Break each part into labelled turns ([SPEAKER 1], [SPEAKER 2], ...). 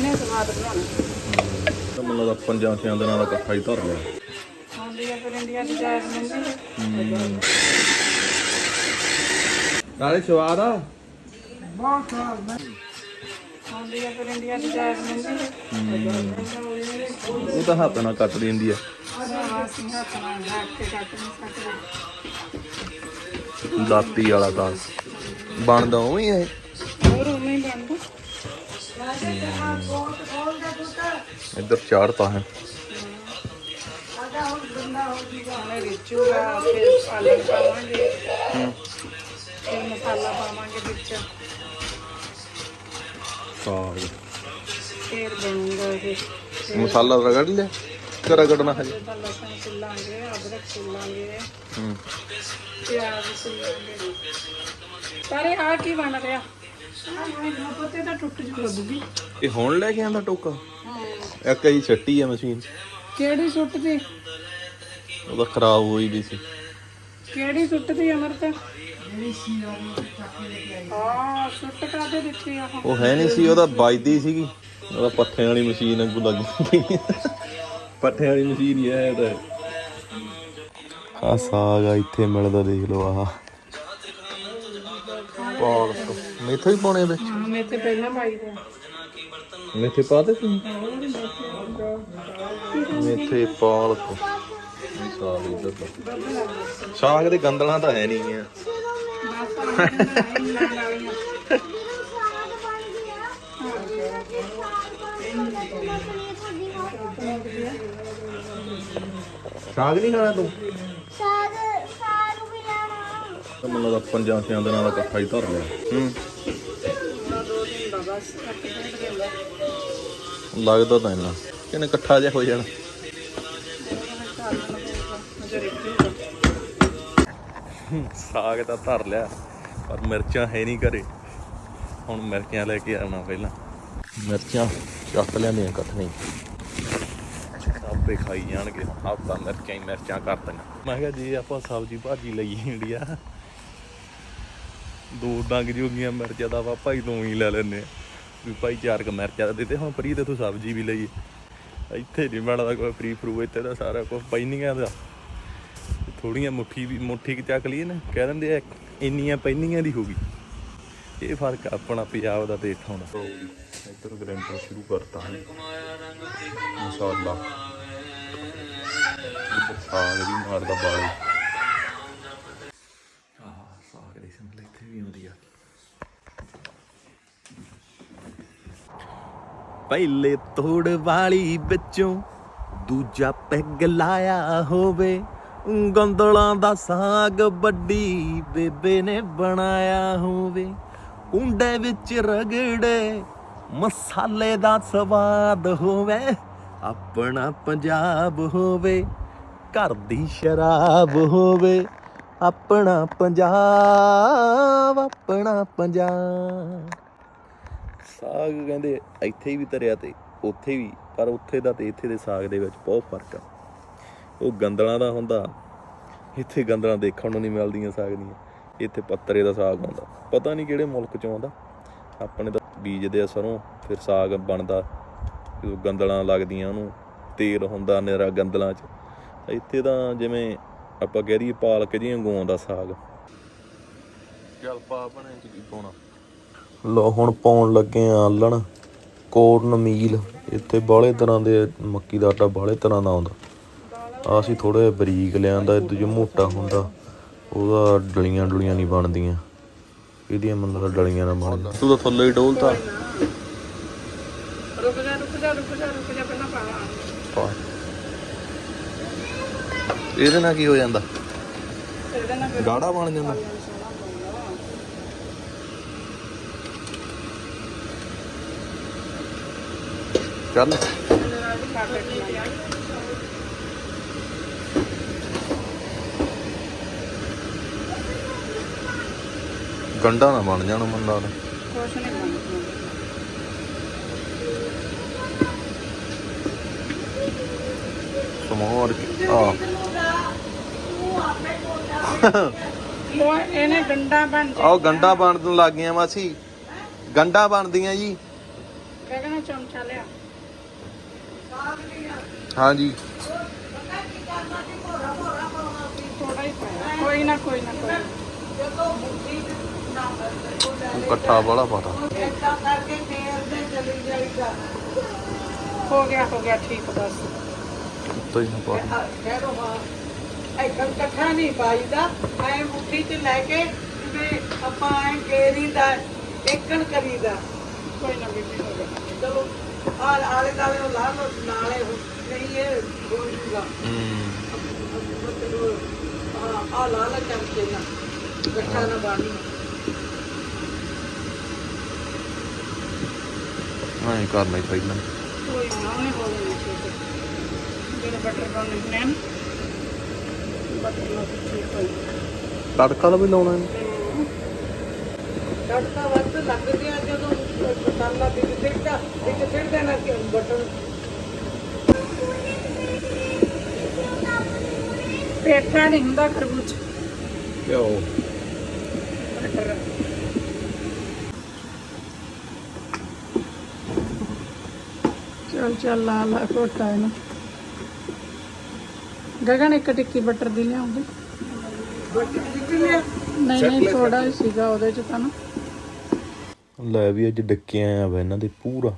[SPEAKER 1] ਇਹਨੇ ਸਵਾਦ ਬਣਾਉਣਾ।
[SPEAKER 2] ਤਾਂ ਮੈਨੂੰ ਲੱਗਦਾ ਪੰਜਾਂ ਛਿਆਂ ਦਿਨਾਂ ਦਾ ਇਕੱਠਾ ਹੀ ਧਰ ਲਿਆ
[SPEAKER 1] ਆਉਂਦੀ ਆ ਫਿਰ ਇੰਡੀਆ ਦੀ ਜੈਸਮੀਨ ਦੀ
[SPEAKER 2] ਨਾਲੇ ਸਵਾਦ ਆ।
[SPEAKER 1] ਬਹੁਤ ਸਵਾਦ ਆਉਂਦੀ ਆ ਫਿਰ ਇੰਡੀਆ ਦੀ ਜੈਸਮੀਨ ਦੀ
[SPEAKER 2] ਉਹ ਤਾਂ ਹੱਥ ਨਾਲ ਕੱਟ ਦਿੰਦੀ ਆ।
[SPEAKER 1] ਅਸੀਂ ਹੱਥ ਨਾਲ ਰੱਖ ਕੇ ਕੱਟ ਨਹੀਂ ਸਕਦੇ
[SPEAKER 2] ਦਾਤੀ ਵਾਲਾ ਤਾਂ। ਬਣਦਾ ਉਵੇਂ ਹੀ ਇਹ।
[SPEAKER 1] ਹੋਰ ਉਵੇਂ ਹੀ ਬਣਦਾ।
[SPEAKER 2] ਇੱਧਰ ਚਾੜਤਾ ਹੈ।
[SPEAKER 1] ਮਸਾਲਾ ਪਾਵਾਂਗੇ ਵਿੱਚ
[SPEAKER 2] ਸਾਗ
[SPEAKER 1] ਫਿਰ ਬਣੂਗਾ ਇਹ
[SPEAKER 2] ਮਸਾਲਾ ਰਗੜ ਲਿਆ। ਕਿ ਰਗੜਨਾ ਹਜੇ?
[SPEAKER 1] ਲਸਣ ਛਿੱਲਾਂਗੇ ਅਦਰਕ ਛਿੱਲਾਂਗੇ
[SPEAKER 2] ਹੂੰ।
[SPEAKER 1] ਪਿਆਜ਼ ਛਿੱਲਾਂਗੇ ਪਰ ਇਹ ਆ ਕੀ ਬਣ ਰਿਹਾ? ਆਹ ਪੱਤੇ ਤਾਂ ਟੁੱਟ ਜੂ ਲੱਗੀ
[SPEAKER 2] ਇਹ ਹੁਣ ਲੈ ਕੇ ਆਂਦਾ ਟੋਕਾ? ਇੱਕ ਹੀ ਛੱਟੀ ਆ ਮਸ਼ੀਨ
[SPEAKER 1] ਕਿਹੜੀ ਸੁੱਟਦੀ
[SPEAKER 2] ਉਹਦਾ ਖਰਾਬ ਹੋਈ ਵੀ ਸੀ।
[SPEAKER 1] ਕਿਹੜੀ ਅਮਰਤ? ਸੁੱਟ ਕਾਦੇ ਦਿੱਤੀ ਆ
[SPEAKER 2] ਉਹ ਹੈ ਨਹੀਂ ਸੀ ਉਹਦਾ ਵੱਜਦੀ ਸੀਗੀ। ਉਹਦਾ ਪੱਠਿਆਂ ਵਾਲੀ ਮਸ਼ੀਨ ਅੱਗੂ ਲੱਗ ਪੱਠਿਆਂ ਵਾਲੀ ਮਸ਼ੀਨ ਹੀ ਹੈ ਤਾਂ। ਆ ਸਾਗ ਆ ਇੱਥੇ ਮਿਲਦਾ ਦੇਖ ਲਓ ਆਹ। ਪਾਲਕ। ਮੇਥੇ ਹੀ ਪਾਉਣੇ ਵਿੱਚ
[SPEAKER 1] ਹਾਂ ਮੈਂ ਤੇ ਪਹਿਲਾਂ ਪਾਈ ਦੇ।
[SPEAKER 2] ਮੇਥੇ ਪਾ ਦੇ ਤੁਸੀਂ ਮੇਥੇ ਪਾਲਕ ਸਾਗ ਇੱਧਰ ਦਾ ਸਾਗ ਦੇ ਗੰਦਲਾਂ ਤਾਂ ਹੈ ਨਹੀਂ ਆ। ਸਾਗ ਨਹੀਂ ਖਾਣਾ ਤੂੰ?
[SPEAKER 3] ਸਾਗ ਸਾਗ ਵੀ ਲੈਣਾ।
[SPEAKER 2] ਮੈਨੂੰ ਲੱਗਦਾ ਪੰਜਾਂ ਛਿਆਂ ਦਿਨਾਂ ਦਾ ਇਕੱਠਾ ਹੀ ਧਰ ਲਿਆ ਹੂੰ। ਲੱਗਦਾ ਤਾਂ ਇਹਨਾਂ ਕਿਨੇ ਇਕੱਠਾ ਜਿਹਾ ਹੋ ਜਾਣਾ। ਸਾਗ ਤਾਂ ਧਰ ਲਿਆ, ਪਰ ਮਿਰਚਾਂ ਹੈ ਨਹੀਂ ਘਰੇ। ਹੁਣ ਮਿਰਚਾਂ ਲੈ ਕੇ ਆਉਣਾ ਪਹਿਲਾਂ। ਮਿਰਚਾਂ ਚੱਕ ਲਿਆਂਦੀਆਂ ਇਕੱਠੀਆਂ ਹੀ ਆਪੇ ਖਾਈ ਜਾਣਗੇ। ਹਫਤਾ ਮਿਰਚਾਂ ਹੀ ਮਿਰਚਾਂ ਕਰਤੀਆਂ। ਮੈਂ ਕਿਹਾ ਜੇ ਆਪਾਂ ਸਬਜ਼ੀ ਭਾਜੀ ਲਈਏ ਇੰਡੀਆ, ਦੋ ਡੰਗ ਜੋਗੀਆਂ ਮਿਰਚਾਂ ਦਾ ਵਾ ਭਾਈ ਤੂੰ ਹੀ ਲੈ ਲੈਨੇ ਆ। ਵੀ ਭਾਈ ਚਾਰ ਕ ਮਿਰਚਾਂ ਦਾ ਦਿੱਤੇ, ਹੁਣ ਫਰੀ ਤੇ ਤੂੰ ਸਬਜ਼ੀ ਵੀ ਲਈ। ਇੱਥੇ ਨਹੀਂ ਬਣਦਾ ਕੋਈ ਫਰੀ ਫਰੂ ਇੱਥੇ ਦਾ ਸਾਰਾ ਕੁਝ ਪੈਨੀਆਂ ਦਾ ਥੋੜੀਆਂ ਮੁੱਠੀ ਵੀ ਮੁੱਠੀ ਕਿ ਚੱਕ ਲਈਏ ਨਾ, ਕਹਿ ਦਿੰਦੇ ਆ, ਇੰਨੀਆਂ ਪੈਨੀਆਂ ਦੀ ਹੋ ਗਈ। ਇਹ ਫ਼ਰਕ ਆਪਣਾ ਪੰਜਾਬ ਦਾ ਤੇ ਇੱਥੋਂ ਦਾ ਇੱਧਰ ਗ੍ਰੈਂਡਰ ਸ਼ੁਰੂ ਕਰਤਾ ਹੈ। ਮਸਾਲਾ। ਇੱਧਰ ਸਾਗ ਵੀ ਮਾਰਦਾ ਬਾਲੇ ਆਹ ਸਾਗ ਦੀ ਸਮਝ ਇੱਥੇ ਵੀ ਆਉਂਦੀ ਆ ਪਹਿਲੇ ਤੋੜ ਵਾਲੀ ਵਿੱਚੋਂ ਦੂਜਾ ਪੈਗ ਲਾਇਆ ਹੋਵੇ। ਗੰਦਲਾਂ ਦਾ ਸਾਗ ਵੱਡੀ ਬੇਬੇ ਨੇ ਬਣਾਇਆ ਹੋਵੇ। ਕੁੰਡੇ ਵਿੱਚ ਰਗੜੇ ਮਸਾਲੇ ਦਾ ਸਵਾਦ ਹੋਵੇ। ਆਪਣਾ ਪੰਜਾਬ ਹੋਵੇ, ਘਰ ਦੀ ਸ਼ਰਾਬ ਹੋਵੇ। ਆਪਣਾ ਪੰਜਾਬ ਆਪਣਾ ਪੰਜਾਬ। ਸਾਗ ਕਹਿੰਦੇ ਇੱਥੇ ਵੀ ਧਰਿਆ ਤੇ ਉੱਥੇ ਵੀ, ਪਰ ਉੱਥੇ ਦਾ ਤੇ ਇੱਥੇ ਦੇ ਸਾਗ ਦੇ ਵਿੱਚ ਬਹੁਤ ਫ਼ਰਕ ਆ। ਉਹ ਗੰਦਲਾਂ ਦਾ ਹੁੰਦਾ, ਇੱਥੇ ਗੰਦਲਾਂ ਦੇਖਣ ਨੂੰ ਨਹੀਂ ਮਿਲਦੀਆਂ ਸਾਗ ਦੀਆਂ। ਇੱਥੇ ਪੱਤਰੇ ਦਾ ਸਾਗ ਆਉਂਦਾ ਪਤਾ ਨਹੀਂ ਕਿਹੜੇ ਮੁਲਕ ਚੋਂ ਆਉਂਦਾ। ਆਪਣੇ ਤਾਂ ਬੀਜਦੇ ਆ ਸਰੋਂ, ਫਿਰ ਸਾਗ ਬਣਦਾ। ਜਦੋਂ ਗੰਦਲਾਂ ਲੱਗਦੀਆਂ ਉਹਨੂੰ, ਤੇਲ ਹੁੰਦਾ ਨਿਰਾ ਗੰਦਲਾਂ 'ਚ। ਇੱਥੇ ਤਾਂ ਜਿਵੇਂ ਆਪਾਂ ਕਹਿ ਦਈਏ ਪਾਲਕ ਜਿਹੀਆਂ ਗੋਆਂ ਦਾ ਸਾਗ। ਚੱਲ ਬਣੇ ਚ ਕੀ ਪਾਉਣਾ। ਲੋ ਹੁਣ ਪਾਉਣ ਲੱਗੇ ਆ ਆਲਣ। ਕੋਰਨ ਮੀਲ। ਇੱਥੇ ਬਾਹਲੇ ਤਰ੍ਹਾਂ ਦੇ ਮੱਕੀ ਦਾ ਆਟਾ ਬਾਹਲੇ ਤਰ੍ਹਾਂ ਦਾ ਆਉਂਦਾ। ਆ ਅਸੀਂ ਥੋੜਾ ਬਰੀਕ ਲਿਆਂਦਾ ਇਹ ਦੂਜਾ ਮੋਟਾ ਹੁੰਦਾ। ਉਹਦਾ ਡਲੀਆਂ ਡੁਲੀਆਂ ਨਹੀਂ ਬਣਦੀਆਂ। ਇਹਦੀਆਂ ਮਤਲਬ ਡਲੀਆਂ ਨਾ ਬਣਦਾ ਤੂੰ ਤਾਂ ਥੱਲੇ ਹੀ ਡੋਲਤਾ।
[SPEAKER 1] ਰੁਕ ਜਾ ਰੁਕ ਜਾ ਰੁਕ ਜਾ ਰੁਕ ਜਾ ਪਹਿਲਾਂ ਪਾਵਾਂ
[SPEAKER 2] ਇਹਦੇ ਨਾਲ ਕੀ ਹੋ ਜਾਂਦਾ?
[SPEAKER 1] ਇਹਦੇ ਨਾਲ ਫਿਰ
[SPEAKER 2] ਗਾੜਾ ਬਣ ਜਾਂਦਾ। ਚੱਲ। ਗੰਡਾ ਨਾ ਬਣ ਜਾਣਾ ਮੰਨ ਲਾ
[SPEAKER 1] ਕੁਛ ਨਹੀਂ ਬਣਦਾ।
[SPEAKER 2] ਸਮੋਰ ਆ।
[SPEAKER 1] ਉਹ ਇਹਨੇ ਗੰਡਾ ਬਣ ਜਾ
[SPEAKER 2] ਆਹ ਗੰਡਾ ਬਣਨ ਲੱਗ ਗਈਆਂ ਮਾਸੀ। ਗੰਡਾ ਬਣਦੀਆਂ ਜੀ।
[SPEAKER 1] ਕਹਿੰਦਾ ਚਮਚਾ ਲਿਆ।
[SPEAKER 2] ਹਾਂਜੀ।
[SPEAKER 1] ਕੋਈ ਨਾ ਕੋਈ ਨਾ ਕੋਈ ਨਾ।
[SPEAKER 2] ਇਕੱਠਾ ਵਾਲਾ ਪਤਾ।
[SPEAKER 1] ਹੋ ਗਿਆ ਹੋ ਗਿਆ ਠੀਕ ਬਸ।
[SPEAKER 2] ਤੋਂ ਹੀ ਨਾ ਪਾ
[SPEAKER 4] ਐਕਣ ਇਕੱਠਾ ਨਹੀਂ ਪਾਈਦਾ। ਐ ਮੁੱਠੀ ਚ ਲੈ ਕੇ ਜਿਵੇਂ ਆਪਾਂ ਐ ਕੇਰੀ ਦਾ ਇੱਕਣ ਕਰੀਦਾ।
[SPEAKER 1] ਕੋਈ ਨਾ ਬੀਬੀ ਹੋ ਗਿਆ।
[SPEAKER 4] ਚਲੋ। ਆ ਆਲੇ ਲਾ ਲਓ ਨਾਲੇ ਉਹ ਨਹੀਂ ਇਹ ਹੋ ਜੂਗਾ।
[SPEAKER 2] ਹੂੰ।
[SPEAKER 4] ਆ ਆ ਲਾ ਲਾ ਚਮਚੇ ਨਾਲ ਇਕੱਠਾ ਨਾ ਬਾਣੀ।
[SPEAKER 2] ਐਂ ਕਰਨਾ ਹੀ ਪਹਿਲਾਂ।
[SPEAKER 1] ਕੋਈ ਨਾ ਉਹਨੇ ਹੋ ਠੀਕ ਜਿਹੜਾ ਬਟਰ ਪਾਉਣੇ ਹਨ ਬਟਰ ਨਾਲ ਠੀਕ ਹੋਈ
[SPEAKER 2] ਤੜਕਾ ਵੀ ਲਾਉਣਾ ਹੈ।
[SPEAKER 4] ਤੜਕਾ ਵੱਧ ਲੱਗ ਗਿਆ ਜਦੋਂ ਮਸਾਲਾ ਵਿੱਚ ਸਿੱਟਾ ਇੱਕ ਸਿੱਟ ਦੇਣਾ ਕਿ ਬਟਨ
[SPEAKER 1] ਪੇਠਾ ਨਹੀਂ ਹੁੰਦਾ ਖਰਬੂਜ।
[SPEAKER 2] ਘਿਓ
[SPEAKER 1] ਬਟਰ ਚੱਲ ਚੱਲ ਲਾ ਲਾ ਘੋਟਾ ਇਹਨੂੰ। ਗਗਨ ਇੱਕ ਟਿੱਕੀ ਬਟਰ ਦੀ ਲਿਆਉਂਗੀ
[SPEAKER 4] ਬਟਨ ਨਿਕਲਿਆ
[SPEAKER 1] ਨਹੀਂ ਨਹੀਂ ਥੋੜਾ ਹੀ ਸੀਗਾ ਉਹਦੇ ਚ ਤਾਂ ਨਾ।
[SPEAKER 2] ਲੈ ਵੀ ਅੱਜ ਡੱਕੇ ਆਇਆ ਵਾ ਇਹਨਾਂ ਦੇ ਪੂਰਾ।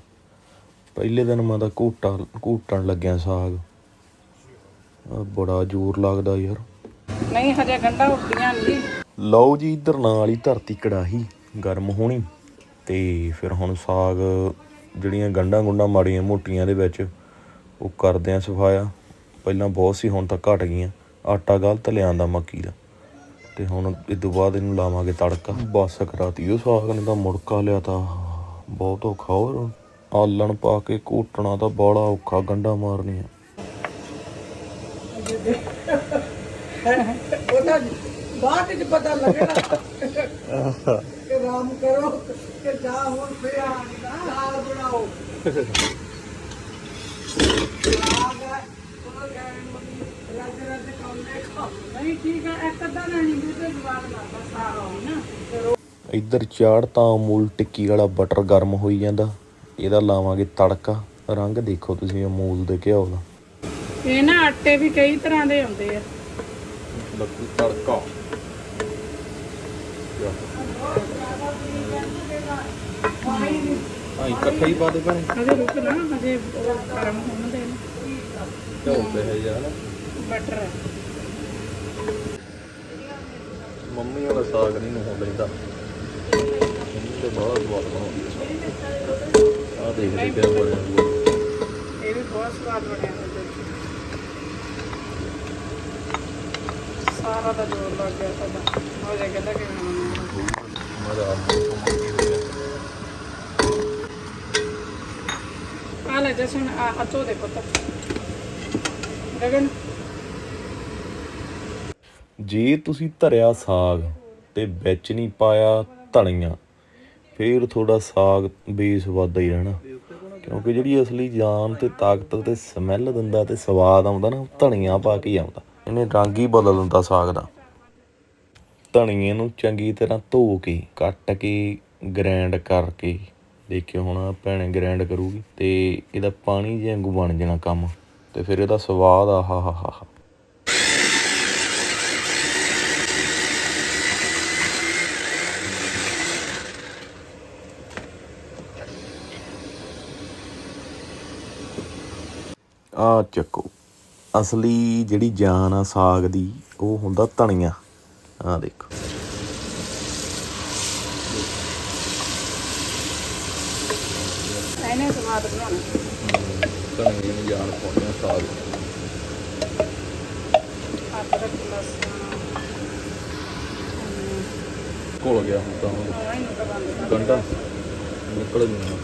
[SPEAKER 2] ਪਹਿਲੇ ਦਿਨ ਮੈਂ ਤਾਂ ਘੂਟਾ ਘੂਟਣ ਲੱਗਿਆ ਸਾਗ। ਆਹ ਬੜਾ ਜ਼ੋਰ ਲੱਗਦਾ ਯਾਰ।
[SPEAKER 1] ਨਹੀਂ ਹਜੇ ਗੰਡਾ ਉੱਡੀਆਂ ਨਹੀਂ।
[SPEAKER 2] ਲਓ ਜੀ ਇਧਰ ਨਾਲ ਹੀ ਧਰਤੀ ਕੜਾਹੀ ਗਰਮ ਹੋਣੀ। ਤੇ ਫਿਰ ਹੁਣ ਸਾਗ ਜਿਹੜੀਆਂ ਗੰਢਾਂ ਗੁੰਡਾਂ ਮਾੜੀਆਂ ਮੋਟੀਆਂ ਦੇ ਵਿੱਚ ਉਹ ਕਰਦੇ ਆ ਸਫਾਇਆ। ਪਹਿਲਾਂ ਬਹੁਤ ਸੀ ਹੁਣ ਤਾਂ ਘਟ ਗਈਆਂ। ਆਟਾ ਗਲਤ ਲਿਆਂਦਾ ਮੱਕੀ ਦਾ। ਤੇ ਹੁਣ ਤੋਂ ਬਾਅਦ ਇਹਨੂੰ ਲਾਵਾਂਗੇ ਤੜਕਾ। ਬਸ ਕਰਾਤੀ ਉਹ ਸਾਗ ਨੇ ਤਾਂ ਮੁੜਕਾ ਲਿਆ ਤਾਂ ਬਹੁਤ ਔਖਾ। ਹੋਰ ਆਲਣ ਪਾ ਕੇ ਘੋਟਣਾ ਤਾਂ ਬੜਾ ਔਖਾ ਗੰਢਾਂ ਮਾਰਨੀਆਂ।
[SPEAKER 4] ਉਹਦਾ ਬਾਅਦ ਵਿੱਚ ਪਤਾ ਲੱਗਣਾ। ਕਿ ਰਾਮ ਕਰੋ ਕਿ ਜਾ ਹੁਣ ਫੇਰ ਦਾਲ ਬਣਾਓ ਸਾਗ ਹੈ, ਉਹਨੂੰ ਕਹਿਣ ਨੂੰ ਰੱਜ ਰੱਜ ਖਾਂਦੇ ਖਾਓ
[SPEAKER 1] ਨਹੀਂ ਠੀਕ ਆ ਇੱਕ ਅੱਧਾ ਨਹੀਂ ਵੀ ਤੇ ਜਵਾਬ ਲੱਗਦਾ ਸਾਰਾ ਹੋਈ ਨਾ
[SPEAKER 2] ਇੱਧਰ ਚਾੜ ਤਾਂ ਅਮੂਲ ਟਿੱਕੀ ਵਾਲਾ ਬਟਰ ਗਰਮ ਹੋਈ ਜਾਂਦਾ। ਇਹਦਾ ਲਾਵਾਂਗੇ ਤੜਕਾ। ਰੰਗ ਦੇਖੋ ਤੁਸੀਂ ਅਮੂਲ ਦੇ ਘਿਓ ਦਾ
[SPEAKER 1] ਇਹ ਨਾ ਆਟੇ ਵੀ ਕਈ ਤਰ੍ਹਾਂ ਦੇ ਹੁੰਦੇ ਆ।
[SPEAKER 2] ਲੱਗੀ ਤੜਕਾ। ਹਾਂ ਇਕੱਠਾ ਹੀ ਪਾ ਦੇ ਭੈਣੇ।
[SPEAKER 1] ਹਜੇ ਰੁਕ ਨਾ ਹਜੇ ਉਹ ਗਰਮ ਹੋਣ ਦੇ ਨਾ।
[SPEAKER 2] ਤੇ ਹੈ ਯਾਰ?
[SPEAKER 1] ਬਟਰ
[SPEAKER 2] ਮੰਮੀ ਵਾਲਾ ਸਾਗ ਨਹੀਂ ਨੂੰ ਲੈਂਦਾ ਤੇ ਬਣਾਉਂਦੀ ਹੈ ਆ ਦੇਖ ਲੈ ਕਿਆ ਬਣਿਆ
[SPEAKER 1] ਇਹ ਵੀ ਬਹੁਤ ਸਵਾਦ ਬਣਿਆ ਸਾਰਾ ਦਾ ਜੋਰ ਲੱਗ ਗਿਆ ਸਾਡਾ। ਹੋ ਜਾ ਕਹਿੰਦਾ ਕਿ
[SPEAKER 2] ਮਜ਼ਾ
[SPEAKER 1] ਆ ਲੈ ਜਸਨ ਆ ਹੱਥੋਂ ਦੇ ਪੁੱਤ। ਗਗਨ।
[SPEAKER 2] ਜੇ ਤੁਸੀਂ ਧਰਿਆ ਸਾਗ ਤੇ ਵਿੱਚ ਨਹੀਂ ਪਾਇਆ ਧਨੀਆ ਫਿਰ ਥੋੜਾ ਸਾਗ ਬੇਸਵਾਦਾ ਹੀ ਰਹਿਣਾ। ਕਿਉਂਕਿ ਜਿਹੜੀ ਅਸਲੀ ਜਾਨ ਤੇ ਤਾਕਤ ਤੇ ਸਮੈਲ ਦਿੰਦਾ ਤੇ ਸਵਾਦ ਆਉਂਦਾ ਨਾ ਉਹ ਧਨੀਆ ਪਾ ਕੇ ਹੀ ਆਉਂਦਾ। ਇਹਨੇ ਰੰਗ ਹੀ ਬਦਲ ਦਿੰਦਾ ਸਾਗ ਦਾ। ਧਨੀਏ ਨੂੰ ਚੰਗੀ ਤਰ੍ਹਾਂ ਧੋ ਕੇ, ਕੱਟ ਕੇ ਗ੍ਰੈਂਡ ਕਰਕੇ, ਦੇਖਿਓ ਹੁਣ ਭੈਣੇ ਗ੍ਰਾਈਂਡ ਕਰੂਗੀ ਤੇ ਇਹਦਾ ਪਾਣੀ ਜਿਹਾ ਵਾਂਗੂ ਬਣ ਜਾਣਾ ਕੰਮ ਤੇ ਫਿਰ ਇਹਦਾ ਸਵਾਦ ਆਹਾ ਹਾ ਹਾ। ਆ ਚੱਕੋ। ਅਸਲੀ ਜਿਹੜੀ ਜਾਨ ਆ ਸਾਗ ਦੀ ਉਹ ਹੁੰਦਾ ਧਨੀਆ। ਆ ਦੇਖੋ।
[SPEAKER 1] ਇਹਨੇ ਸਵਾਦ ਬਣਾਉਣਾ।
[SPEAKER 2] ਧਨੀਏ ਨੂੰ ਜਾਨ ਪਾਉਂਦੇ ਆ ਸਾਗ।
[SPEAKER 1] ਅਦਰਕ ਲਸਣ।
[SPEAKER 2] ਘੁਲ ਗਿਆ ਹੁਣ ਤਾਂ। ਉਹ
[SPEAKER 1] ਆਹ ਇਹਨੂੰ ਤਾਂ ਬੰਦ ਕਰ
[SPEAKER 2] ਗੰਡਾ ਨਿਕਲ ਗਿਆ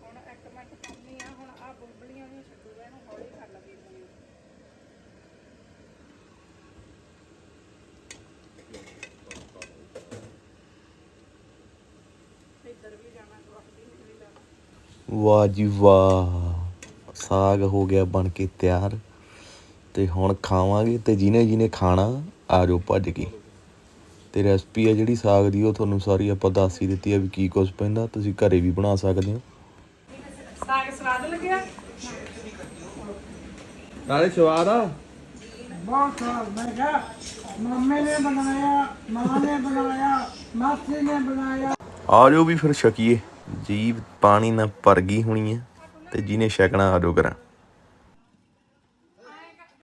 [SPEAKER 1] ਹੁਣ ਇੱਕ ਮਿੰਟ ਪਾਉਣੀ ਆ ਹੁਣ ਆ ਬੁਲਬੁਲੀਆਂ ਵੀ ਛੱਡੂਗਾ ਇਹਨੂੰ ਹੌਲੀ ਕਰ ਲੱਗੀ ਬਣੀ ਇੱਧਰ ਵੀ ਜਾਣਾ ਵਕਤ ਹੀ ਨਹੀਂ ਮਿਲਦਾ
[SPEAKER 2] ਵਾਹ ਜੀ ਵਾਹ ਸਾਗ ਹੋ ਗਿਆ ਬਣ ਕੇ ਤਿਆਰ। ਤੇ ਹੁਣ ਖਾਵਾਂਗੇ ਤੇ ਜਿਹਨੇ ਜਿਹਨੇ ਖਾਣਾ ਆ ਜਾਓ ਭੱਜ ਕੇ। ਤੇ ਰੈਸਪੀ ਆ ਜਿਹੜੀ ਸਾਗ ਦੀ ਉਹ ਤੁਹਾਨੂੰ ਸਾਰੀ ਆਪਾਂ ਦੱਸ ਹੀ ਦਿੱਤੀ ਆ ਵੀ ਕੀ ਕੁਝ ਪੈਂਦਾ ਤੁਸੀਂ ਘਰੇ ਵੀ ਬਣਾ ਸਕਦੇ ਹੋ।
[SPEAKER 1] ਸਾਗ ਸਵਾਦ ਲੱਗਿਆ?
[SPEAKER 2] ਨਾਲੇ ਸਵਾਦ ਆ।
[SPEAKER 4] ਬਹੁਤ ਸਵਾਦ ਮੈਂ ਕਿਹਾ ਮੰਮੀ ਨੇ ਬਣਾਇਆ ਮਾਂ ਨੇ ਬਣਾਇਆ ਮਾਸੀ ਨੇ ਬਣਾਇਆ।
[SPEAKER 2] ਆ ਜਾਓ ਵੀ ਫਿਰ ਛਕੀਏ। ਜੀਭ ਪਾਣੀ ਨਾਲ ਭਰ ਗਈ ਹੋਣੀ ਹੈ ਤੇ ਜਿਹਨੇ ਛਕਣਾ ਆ ਜਾਓ ਕਰਾਂ